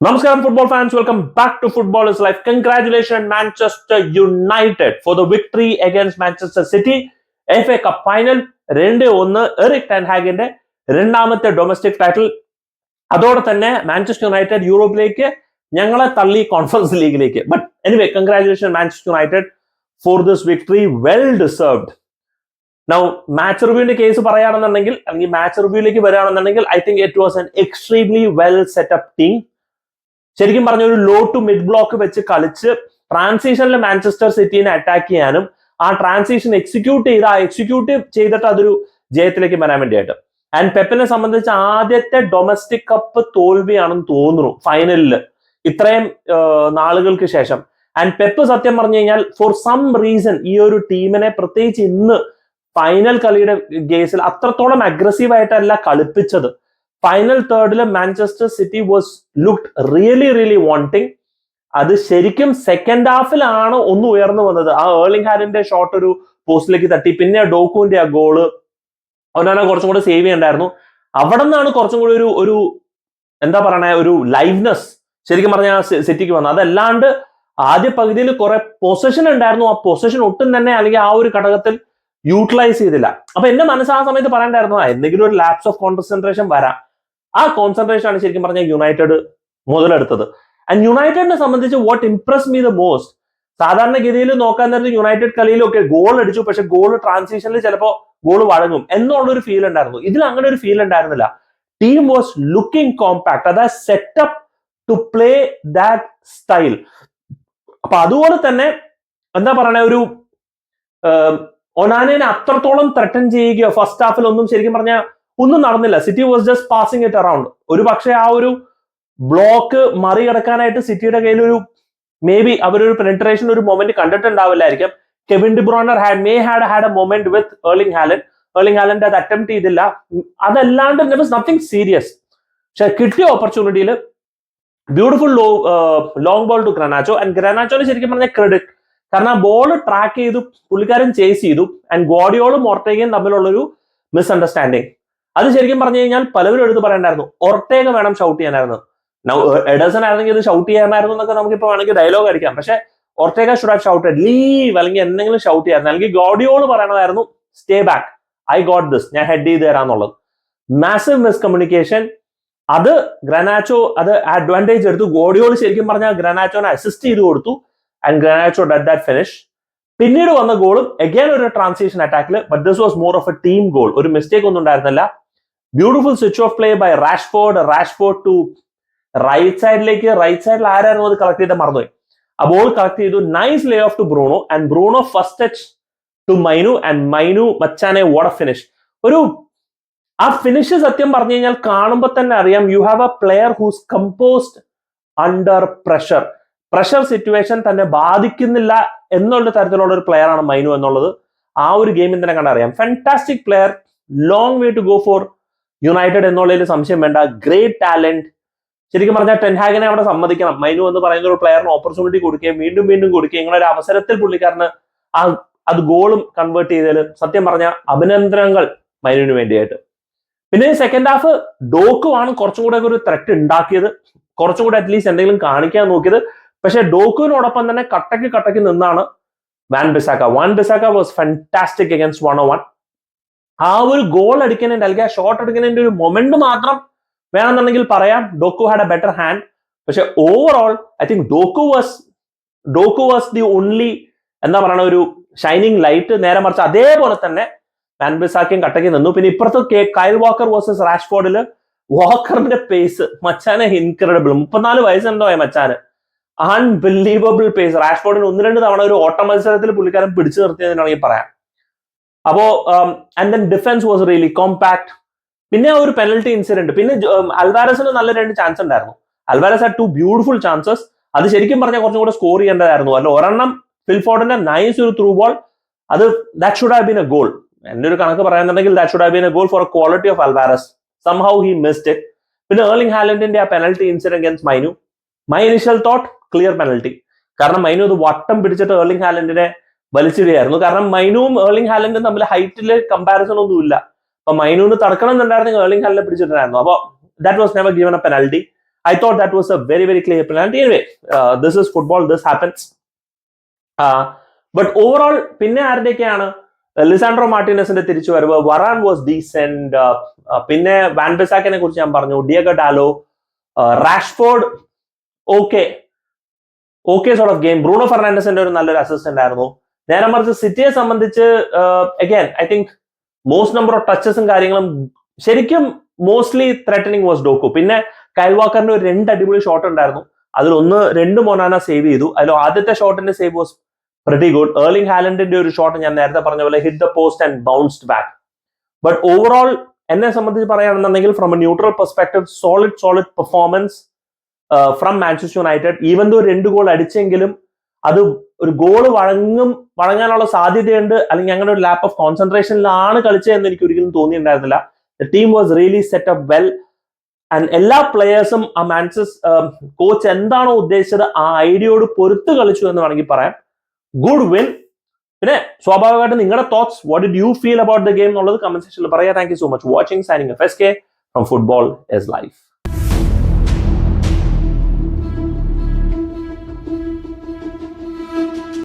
Namaskaram, football fans welcome back to Football is Life. Congratulations, Manchester United, for the victory against Manchester City. F A cup final രണ്ട് ഒന്ന് Eric ടെൻഹാഗിന്റെ രണ്ടാമത്തെ domestic title അതോടെ തന്നെ Manchester United യൂറോപ്പിലേക്ക് ഞങ്ങളെ തള്ളി conference ലീഗിലേക്ക് but anyway congratulation Manchester United for this victory well deserved now match റിവ്യൂവിന്റെ case പറയുകയാണെന്നുണ്ടെങ്കിൽ അല്ലെങ്കിൽ മാച്ച് റിവ്യൂയിലേക്ക് വരികയാണെന്നുണ്ടെങ്കിൽ I think it was an extremely well setup team ശരിക്കും പറഞ്ഞ ഒരു ലോ ടു മിഡ് ബ്ലോക്ക് വെച്ച് കളിച്ച് ട്രാൻസിഷനിൽ മാഞ്ചസ്റ്റർ സിറ്റിനെ അറ്റാക്ക് ചെയ്യാനും ആ ട്രാൻസിഷൻ എക്സിക്യൂട്ട് ചെയ്ത് ആ എക്സിക്യൂട്ട് ചെയ്തിട്ട് അതൊരു ജയത്തിലേക്ക് വരാൻ വേണ്ടിയായിട്ട്. ആൻഡ് പെപ്പിനെ സംബന്ധിച്ച് ആദ്യത്തെ ഡൊമസ്റ്റിക് കപ്പ് തോൽവിയാണെന്ന് തോന്നുന്നു ഫൈനലിൽ ഇത്രയും നാളുകൾക്ക് ശേഷം. ആൻഡ് പെപ്പ് സത്യം പറഞ്ഞു കഴിഞ്ഞാൽ ഫോർ സം റീസൺ ഈ ഒരു ടീമിനെ പ്രത്യേകിച്ച് ഇന്ന് ഫൈനൽ കളിയുടെ ഗേസിൽ അത്രത്തോളം അഗ്രസീവ് ആയിട്ടല്ല കളിപ്പിച്ചത്. Final തേർഡിൽ Manchester City was looked really really wanting അത് ശരിക്കും സെക്കൻഡ് ഹാഫിലാണ് ഒന്ന് ഉയർന്നു വന്നത്? ആ ഏർലിംഗ് ഹാരിന്റെ ഷോട്ട് ഒരു പോസ്റ്റിലേക്ക് തട്ടി. പിന്നെ ഡോക്കുവിന്റെ ആ ഗോൾ അവനാണ് കുറച്ചും കൂടെ സേവ് ചെയ്യണ്ടായിരുന്നു. അവിടെ നിന്നാണ് കുറച്ചും കൂടി ഒരു ഒരു എന്താ പറയണേ ഒരു ലൈവ്നെസ് ശരിക്കും പറഞ്ഞാൽ സിറ്റിക്ക് വന്നത്. അതല്ലാണ്ട് ആദ്യ പകുതിയിൽ കുറെ പൊസഷൻ ഉണ്ടായിരുന്നു. ആ പൊസഷൻ ഒട്ടും തന്നെ അല്ലെങ്കിൽ ആ ഒരു ഘടകത്തിൽ യൂട്ടിലൈസ് ചെയ്തില്ല. അപ്പൊ എന്റെ മനസ്സ് ആ സമയത്ത് പറയണ്ടായിരുന്നു എന്തെങ്കിലും ഒരു ലാപ്സ് ഓഫ് കോൺസെൻട്രേഷൻ വരാം. ആ കോൺസെൻട്രേഷൻ ആണ് ശരിക്കും പറഞ്ഞാൽ യുണൈറ്റഡ് മുതലെടുത്തത്. ആൻഡ് യുണൈറ്റഡിനെ സംബന്ധിച്ച് what impress me the most സാധാരണഗതിയിൽ നോക്കാൻ നേരത്തെ യുണൈറ്റഡ് കളിയിലൊക്കെ ഗോൾ അടിച്ചു പക്ഷെ ഗോൾ ട്രാൻസിഷനിൽ ചിലപ്പോൾ ഗോൾ വഴങ്ങും എന്നുള്ളൊരു ഫീൽ ഉണ്ടായിരുന്നു. ഇതിൽ അങ്ങനെ ഒരു ഫീൽ ഉണ്ടായിരുന്നില്ല. ടീം വാസ് ലുക്കിംഗ് കോമ്പാക്ട് അതായത് setup to play that style അപ്പൊ അതുപോലെ തന്നെ എന്താ പറയണ ഒരു ഒനാനെ അത്രത്തോളം ത്രട്ടൻ ചെയ്യുകയോ ഫസ്റ്റ് ഹാഫിൽ ഒന്നും ശരിക്കും പറഞ്ഞാൽ ഒന്നും നടന്നില്ല. City was just passing it around ഒരു പക്ഷേ ആ ഒരു ബ്ലോക്ക് മറികടക്കാനായിട്ട് സിറ്റിയുടെ കയ്യിൽ ഒരു മേ ബി അവരൊരു പെനട്രേഷൻ ഒരു moment കണ്ടിട്ടുണ്ടാവില്ലായിരിക്കും. Kevin De Bruyne had may had had a moment with Erling Haaland Erling Haaland അത് അറ്റംപ്റ്റ് ചെയ്തില്ല. അതല്ലാണ്ട് നത്തിങ് സീരിയസ് പക്ഷെ കിട്ടിയ ഓപ്പർച്യൂണിറ്റിയിൽ beautiful low long ball to Garnacho and ഗ്രനാച്ചോന് ശരിക്കും പറഞ്ഞ ക്രെഡിറ്റ് കാരണം ബോൾ ട്രാക്ക് ചെയ്തു പുള്ളിക്കാരൻ ചേസ് ചെയ്തു. ആൻഡ് ഗോഡിയോളും ഓർട്ടേഗയും തമ്മിലുള്ളൊരു മിസ്അണ്ടർസ്റ്റാൻഡിങ് അത് ശരിക്കും പറഞ്ഞു കഴിഞ്ഞാൽ പലവരും എടുത്ത് പറയണ്ടായിരുന്നു ഒർട്ടേഗ വേണം ഷൗട്ട് ചെയ്യാനായിരുന്നു. എഡേഴ്സൺ ആയിരുന്നെങ്കിൽ ഇത് ഷൗട്ട് ചെയ്യാമായിരുന്നു എന്നൊക്കെ നമുക്ക് ഇപ്പൊ വേണമെങ്കിൽ ഡയലോഗ് അടിക്കാം. പക്ഷെ Ortega should have shouted leave അല്ലെങ്കിൽ എന്തെങ്കിലും ഷൗട്ട് ചെയ്യായിരുന്നു അല്ലെങ്കിൽ Gvardiol പറയണതായിരുന്നു stay back I got this ഞാൻ ഹെഡ് ചെയ്ത് തരാന്നുള്ളത് മാസീവ് മിസ്കമ്മ്യൂണിക്കേഷൻ അത് ഗ്രനാച്ചോ അത് അഡ്വാന്റേജ് എടുത്തു. ഗോഡിയോൾ ശരിക്കും പറഞ്ഞാൽ ഗ്രനാച്ചോനെ അസിസ്റ്റ് ചെയ്ത് കൊടുത്തു. And Garnacho did that finish പിന്നീട് വന്ന ഗോളും എഗൈൻ ഒരു transition അറ്റാക്കിൽ but this was more of a team goal ഒരു മിസ്റ്റേക്ക് ഒന്നും ഉണ്ടായിരുന്നില്ല. Beautiful switch of play by Rashford Rashford to right സൈഡിലേക്ക് റൈറ്റ് സൈഡിൽ ആരായിരുന്നു അത് കളക്ട് ചെയ്ത മറന്നുപോയി. ആ ബോൾ കളക്ട് ചെയ്തു. Nice lay off to Bruno and Bruno first touch to Mainoo and Mainoo മച്ചാനെ വാട്ട് ഫിനിഷ് ഒരു ആ ഫിനിഷ് സത്യം പറഞ്ഞു കഴിഞ്ഞാൽ കാണുമ്പോൾ തന്നെ അറിയാം you have a player who's composed under pressure pressure situation തന്നെ ബാധിക്കുന്നില്ല എന്നുള്ള തരത്തിലുള്ള ഒരു പ്ലെയർ ആണ് മൈനു എന്നുള്ളത്. ആ ഒരു ഗെയിമിൽ തന്നെ കണ്ടറിയാം. Fantastic player long way to go for United എന്നുള്ളതിൽ സംശയം വേണ്ട. ഗ്രേറ്റ് ടാലന്റ് ശരിക്കും പറഞ്ഞാൽ ടെൻഹാഗിനെ അവിടെ സമ്മതിക്കണം. മൈനു എന്ന് പറയുന്ന ഒരു പ്ലെയറിന് ഓപ്പർച്യൂണിറ്റി കൊടുക്കുകയും വീണ്ടും വീണ്ടും കൊടുക്കുകയും ഇങ്ങനെ ഒരു അവസരത്തിൽ പുള്ളിക്കാരന് ആ അത് ഗോളും കൺവേർട്ട് ചെയ്തതിൽ സത്യം പറഞ്ഞ അഭിനന്ദനങ്ങൾ മൈനുവിന് വേണ്ടിയായിട്ട്. പിന്നെ സെക്കൻഡ് ഹാഫ് ഡോക്കുവാണ് കുറച്ചും കൂടെ ഒരു ത്രെറ്റ് ഉണ്ടാക്കിയത്. കുറച്ചും കൂടെ അറ്റ്ലീസ്റ്റ് എന്തെങ്കിലും കാണിക്കാൻ നോക്കിയത്. പക്ഷെ ഡോക്കുവിനോടൊപ്പം തന്നെ കട്ടക്ക് കട്ടക്ക് നിന്നാണ് Wan Bissaka Wan Bissaka was fantastic against one o one ആ ഒരു ഗോൾ അടിക്കുന്നതിന്റെ അല്ലെങ്കിൽ ആ ഷോട്ട് അടിക്കുന്നതിന്റെ ഒരു മൊമെന്റ് മാത്രം വേണമെന്നുണ്ടെങ്കിൽ പറയാം. Doku had a better hand പക്ഷെ overall I think Doku was Doku was the only എന്താ പറയണ ഒരു ഷൈനിങ് ലൈറ്റ് നേരെ മറിച്ച് അതേപോലെ തന്നെ മാൻബിസാക്കിയും കട്ടയ്ക്ക് നിന്നു. പിന്നെ ഇപ്പുറത്ത് കൈൽ വാക്കർ വേഴ്സസ് റാഷ്ഫോർഡിൽ വാക്കറിന്റെ പേസ് മച്ചാനെ ഇൻക്രെഡിബിൾ മുപ്പത്തിനാല് വയസ്സുണ്ടോ മച്ചാന്? അൺബിലീവബിൾ പേസ് റാഷ്ഫോർഡിന് ഒന്ന് രണ്ട് തവണ ഒരു ഓട്ട മത്സരത്തിൽ പുള്ളിക്കാരൻ പിടിച്ചു നിർത്തിയതിനാണെങ്കിൽ പറയാം അപ്പോ and then defence was really compact പിന്നെ ഒരു പെനൽറ്റി ഇൻസിഡന്റ് പിന്നെ അൽവാരസിന് നല്ല രണ്ട് ചാൻസ് ഉണ്ടായിരുന്നു. Alvarez had two beautiful chances അത് ശരിക്കും പറഞ്ഞാൽ കുറച്ചും കൂടെ സ്കോർ ചെയ്യേണ്ടതായിരുന്നു. അല്ല ഒരെണ്ണം ഫിൽഫോർഡിന്റെ നൈസ് ഒരു ത്രൂ ബോൾ അത് that should have been a goal എന്റെ ഒരു കണക്ക് പറയാന്നുണ്ടെങ്കിൽ that should have been a goal for quality of Alvarez. Somehow he missed it പിന്നെ ഏർലിംഗ് ഹാലൻഡിന്റെ ആ penalty incident against Mainoo. My initial thought clear penalty കാരണം Mainoo അത് വട്ടം പിടിച്ചിട്ട് ഏർലിംഗ് ഹാലൻഡിനെ വലിച്ചിടുകയായിരുന്നു. കാരണം മൈനുവും ഏർലിംഗ് ഹാലൻഡും തമ്മിൽ ഹൈറ്റിൽ കമ്പാരിസൺ ഒന്നും ഇല്ല. അപ്പൊ മൈനുവിന് തടക്കണം എന്നുണ്ടായിരുന്നെങ്കിൽ ഏർലിംഗ് ഹാലിനെ പിടിച്ചിട്ടുണ്ടായിരുന്നു. അപ്പൊ that was never given a penalty I thought that was a very very clear penalty anyway this is football this happens but overall പിന്നെ ആരുടെയൊക്കെയാണ്? ലിസാൻഡ്രോ മാർട്ടിനസിന്റെ തിരിച്ചു വരവ്. വറാൻ വാസ് ഡീസെന്റ് പിന്നെ വാൻബെസാക്കിനെ കുറിച്ച് ഞാൻ പറഞ്ഞു. Diogo Dalot Rashford okay okay sort of game Bruno ഫെർണാണ്ടസിന്റെ ഒരു നല്ലൊരു അസിസ്റ്റന്റ് ആയിരുന്നു നേരെ മറിച്ച് സിറ്റിയെ സംബന്ധിച്ച് again I think most number of ടച്ചസും കാര്യങ്ങളും ശരിക്കും മോസ്റ്റ്ലി ത്രെറ്റനിങ് വാസ് ഡോക്കു പിന്നെ കൈൽ വാക്കറിന്റെ ഒരു രണ്ട് അടിപൊളി ഷോട്ട് ഉണ്ടായിരുന്നു. അതിൽ ഒന്ന് രണ്ട് മൊനാന സേവ് ചെയ്തു. അതിൽ ആദ്യത്തെ ഷോട്ടിന്റെ save was pretty good Erling ഹാലൻഡിന്റെ ഒരു ഷോട്ട് ഞാൻ നേരത്തെ പറഞ്ഞ പോലെ hit the post and bounced back but overall എന്നെ സംബന്ധിച്ച് പറയുകയാണെന്നുണ്ടെങ്കിൽ from a neutral perspective solid solid performance from Manchester United even though രണ്ട് ഗോൾ അടിച്ചെങ്കിലും അത് ഒരു ഗോൾ വഴങ്ങും വഴങ്ങാനുള്ള സാധ്യതയുണ്ട് അല്ലെങ്കിൽ ഞങ്ങളുടെ ഒരു ലാപ്പ് ഓഫ് കോൺസെൻട്രേഷനിലാണ് കളിച്ചതെന്ന് എനിക്ക് ഒരിക്കലും തോന്നിയിട്ടുണ്ടായിരുന്നില്ല. The team was really set up well and എല്ലാ പ്ലെയേഴ്സും ആ മാൻസസ് കോച്ച് എന്താണോ ഉദ്ദേശിച്ചത് ആ ഐഡിയയോട് പൊരുത്ത് കളിച്ചു എന്ന് വേണമെങ്കിൽ പറയാം. ഗുഡ് വിൻ പിന്നെ സ്വാഭാവികമായിട്ട് നിങ്ങളുടെ thoughts what did you feel about the game എന്നുള്ളത് കമന്റ് സെക്ഷനിൽ പറയാം. Thank you so much watching signing F S K from football is life